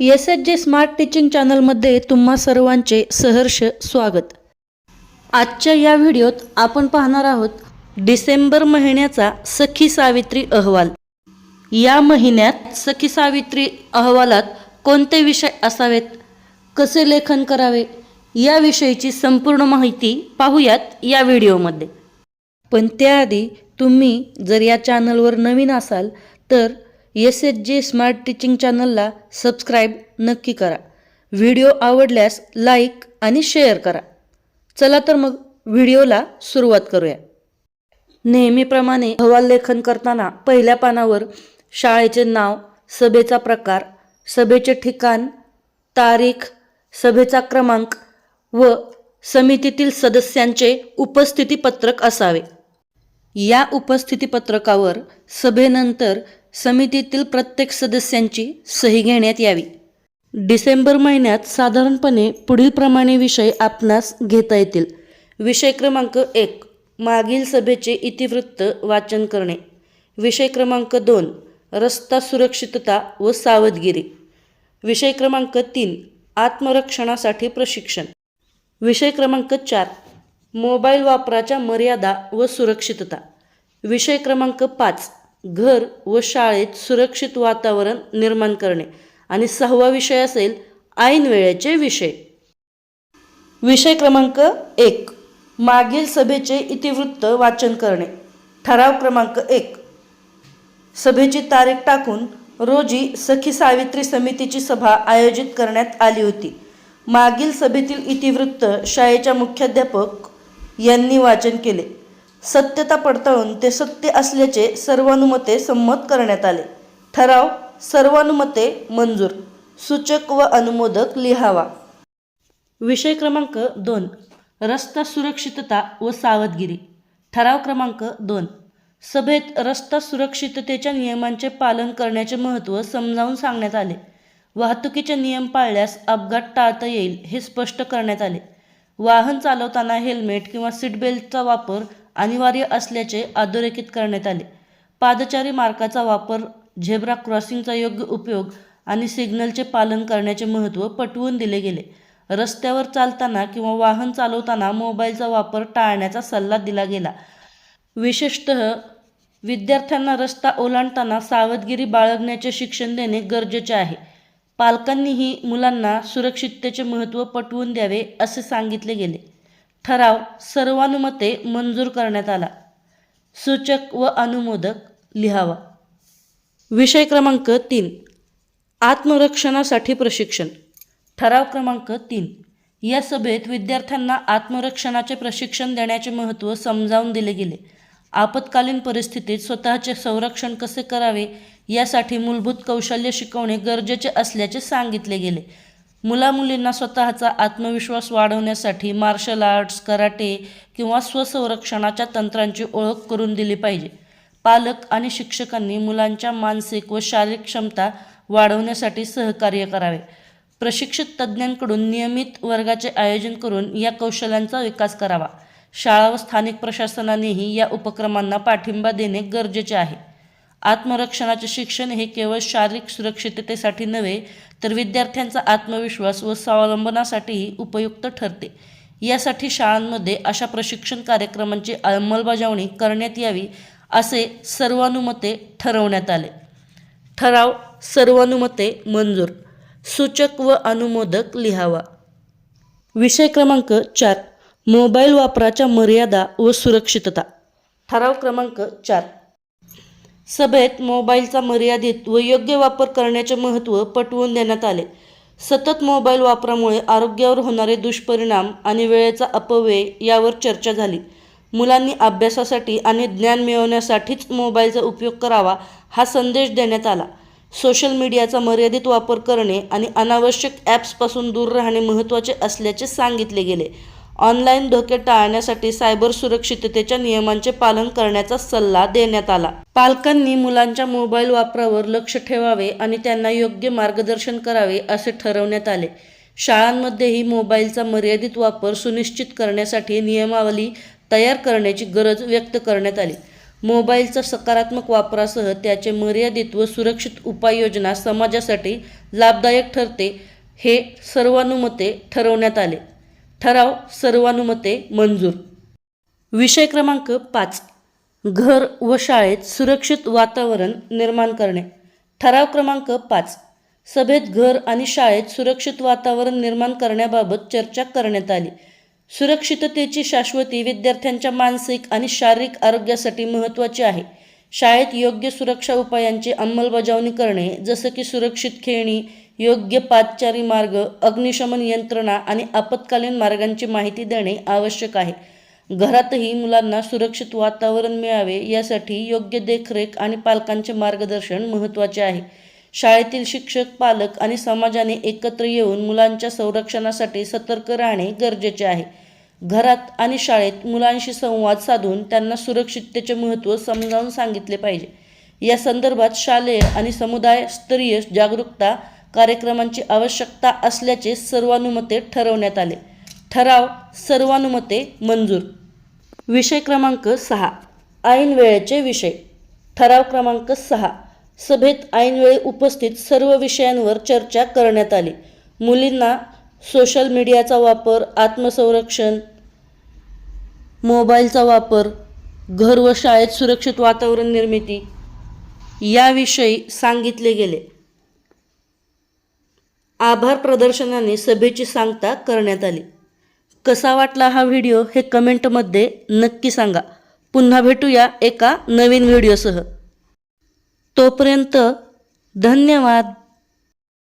S H J smart teaching चॅनलमध्ये तुम्हा सर्वांचे सहर्ष स्वागत. आजच्या या व्हिडिओत आपण पाहणार आहोत डिसेंबर महिन्याचा सखी सावित्री अहवाल. या महिन्यात सखी सावित्री अहवालात कोणते विषय असावेत? कसे लेखन करावे? याविषयीची संपूर्ण माहिती पाहूयात या व्हिडिओमध्ये. पण त्याआधी तुम्ही जर या चॅनलवर नवीन असाल तर S H J smart teaching चॅनलला सबस्क्राईब नक्की करा. व्हिडिओ आवडल्यास लाईक आणि शेअर करा. चला तर मग व्हिडिओला सुरुवात करूया. नेहमीप्रमाणे अहवाल लेखन करताना पहिल्या पानावर शाळेचे नाव सभेचा प्रकार सभेचे ठिकाण तारीख सभेचा क्रमांक व समितीतील सदस्यांचे उपस्थितीपत्रक असावे. या उपस्थितीपत्रकावर सभेनंतर समितीतील प्रत्येक सदस्यांची सही घेण्यात यावी. डिसेंबर महिन्यात साधारणपणे पुढीलप्रमाणे विषय आपणास घेता येतील. विषय क्रमांक एक मागील सभेचे इतिवृत्त वाचन करणे. विषय क्रमांक दोन रस्ता सुरक्षितता व सावधगिरी. विषय क्रमांक तीन आत्मरक्षणासाठी प्रशिक्षण. विषय क्रमांक चार मोबाईल वापराच्या मर्यादा व सुरक्षितता. विषय क्रमांक पाच घर व शाळेत सुरक्षित वातावरण निर्माण करणे. आणि सहावा विषय असेल ऐन वेळेचे विषय. विषय क्रमांक एक. मागील सभेचे इतिवृत्त वाचन करणे. ठराव क्रमांक एक. सभेची तारीख टाकून रोजी सखी सावित्री समितीची सभा आयोजित करण्यात आली होती. मागील सभेतील इतिवृत्त शाळेच्या मुख्याध्यापक यांनी वाचन केले. सत्यता पडताळून ते सत्य असल्याचे सर्वानुमते संमत करण्यात आले. ठराव सर्वानुमते मंजूर. सूचक व अनुमोदक लिहावा. विषय क्रमांक दोन. रस्ता सुरक्षितता व सावधगिरी. ठराव क्रमांक दोन. सभेत रस्ता सुरक्षिततेच्या नियमांचे पालन करण्याचे महत्त्व समजावून सांगण्यात आले. वाहतुकीचे नियम पाळल्यास अपघात टाळता येईल हे स्पष्ट करण्यात आले. वाहन चालवताना हेल्मेट किंवा सीटबेल्टचा वापर अनिवार्य असल्याचे अधोरेखित करण्यात आले. पादचारी मार्गाचा वापर झेब्रा क्रॉसिंगचा योग्य उपयोग आणि सिग्नलचे पालन करण्याचे महत्त्व पटवून दिले गेले. रस्त्यावर चालताना किंवा वाहन चालवताना मोबाईलचा वापर टाळण्याचा सल्ला दिला गेला. विशेषत विद्यार्थ्यांना रस्ता ओलांडताना सावधगिरी बाळगण्याचे शिक्षण देणे गरजेचे आहे. पालकांनीही मुलांना सुरक्षिततेचे महत्त्व पटवून द्यावे असे सांगितले गेले. ठराव सर्वानुमते मंजूर करण्यात आला. सूचक व अनुमोदक लिहावा. विषय क्रमांक तीन. आत्मरक्षणासाठी प्रशिक्षण. ठराव क्रमांक तीन. या सभेत विद्यार्थ्यांना आत्मरक्षणाचे प्रशिक्षण देण्याचे महत्त्व समजावून दिले गेले. आपत्कालीन परिस्थितीत स्वतःचे संरक्षण कसे करावे यासाठी मूलभूत कौशल्य शिकवणे गरजेचे असल्याचे सांगितले गेले. मुलामुलींना स्वतःचा आत्मविश्वास वाढवण्यासाठी मार्शल आर्ट्स कराटे किंवा स्वसंरक्षणाच्या तंत्रांची ओळख करून दिली पाहिजे. पालक आणि शिक्षकांनी मुलांच्या मानसिक व शारीरिक क्षमता वाढवण्यासाठी सहकार्य करावे. प्रशिक्षित तज्ज्ञांकडून नियमित वर्गाचे आयोजन करून या कौशल्यांचा विकास करावा. शाळा व स्थानिक प्रशासनानेही या उपक्रमांना पाठिंबा देणे गरजेचे आहे. आत्मरक्षणाचे शिक्षण हे केवळ शारीरिक सुरक्षिततेसाठी नव्हे तर विद्यार्थ्यांचा आत्मविश्वास व स्वावलंबनासाठीही उपयुक्त ठरते. यासाठी शाळांमध्ये अशा प्रशिक्षण कार्यक्रमांची अंमलबजावणी करण्यात यावी असे सर्वानुमते ठरवण्यात आले. ठराव सर्वानुमते मंजूर. सूचक व अनुमोदक लिहावा. विषय क्रमांक चार. मोबाईल वापराच्या मर्यादा व सुरक्षितता. ठराव क्रमांक चार. सभेत मोबाईलचा मर्यादित व योग्य वापर करण्याचे महत्त्व पटवून देण्यात आले. सतत मोबाईल वापरामुळे आरोग्यावर होणारे दुष्परिणाम आणि वेळेचा अपव्यय यावर चर्चा झाली. मुलांनी अभ्यासासाठी आणि ज्ञान मिळवण्यासाठीच मोबाईलचा उपयोग करावा हा संदेश देण्यात आला. सोशल मीडियाचा मर्यादित वापर करणे आणि अनावश्यक ॲप्सपासून दूर राहणे महत्त्वाचे असल्याचे सांगितले गेले. ऑनलाईन धोके टाळण्यासाठी सायबर सुरक्षिततेच्या नियमांचे पालन करण्याचा सल्ला देण्यात आला. पालकांनी मुलांच्या मोबाईल वापरावर लक्ष ठेवावे आणि त्यांना योग्य मार्गदर्शन करावे असे ठरवण्यात आले. शाळांमध्येही मोबाईलचा मर्यादित वापर सुनिश्चित करण्यासाठी नियमावली तयार करण्याची गरज व्यक्त करण्यात आली. मोबाईलचा सकारात्मक वापरासह त्याचे मर्यादित व सुरक्षित उपाययोजना समाजासाठी लाभदायक ठरते हे सर्वानुमते ठरवण्यात आले. ठराव सर्वानुमते मंजूर. विषय क्रमांक पाच. घर व शाळेत सुरक्षित वातावरण निर्माण करणे. ठराव क्रमांक पाच. सभेत घर आणि शाळेत सुरक्षित वातावरण निर्माण करण्याबाबत चर्चा करण्यात आली. सुरक्षिततेची शाश्वती विद्यार्थ्यांच्या मानसिक आणि शारीरिक आरोग्यासाठी महत्त्वाची आहे. शाळेत योग्य सुरक्षा उपायांची अंमलबजावणी करणे जसं की सुरक्षित खेळणी योग्य पादचारी मार्ग अग्निशमन यंत्रणा आणि आपत्कालीन मार्गांची माहिती देणे आवश्यक आहे. घरातही मुलांना सुरक्षित वातावरण मिळावे यासाठी योग्य देखरेख आणि पालकांचे मार्गदर्शन महत्त्वाचे आहे. शाळेतील शिक्षक पालक आणि समाजाने एकत्र येऊन मुलांच्या संरक्षणासाठी सतर्क राहणे गरजेचे आहे. घरात आणि शाळेत मुलांशी संवाद साधून त्यांना सुरक्षिततेचे महत्त्व समजावून सांगितले पाहिजे. या संदर्भात शालेय आणि समुदाय स्तरीय जागरूकता कार्यक्रमांची आवश्यकता असल्याचे सर्वानुमते ठरवण्यात आले. ठराव सर्वानुमते मंजूर. विषय क्रमांक सहा. ऐन वेळेचे विषय. ठराव क्रमांक सहा. सभेत ऐनवेळी उपस्थित सर्व विषयांवर चर्चा करण्यात आली. मुलींना सोशल मीडियाचा वापर आत्मसंरक्षण मोबाईलचा वापर घर व शाळेत सुरक्षित वातावरण निर्मिती याविषयी सांगितले गेले. आभार प्रदर्शनाने सभेची सांगता करण्यात आली. कसा वाटला हा व्हिडिओ हे कमेंटमध्ये नक्की सांगा. पुन्हा भेटूया एका नवीन व्हिडिओसह. तोपर्यंत धन्यवाद.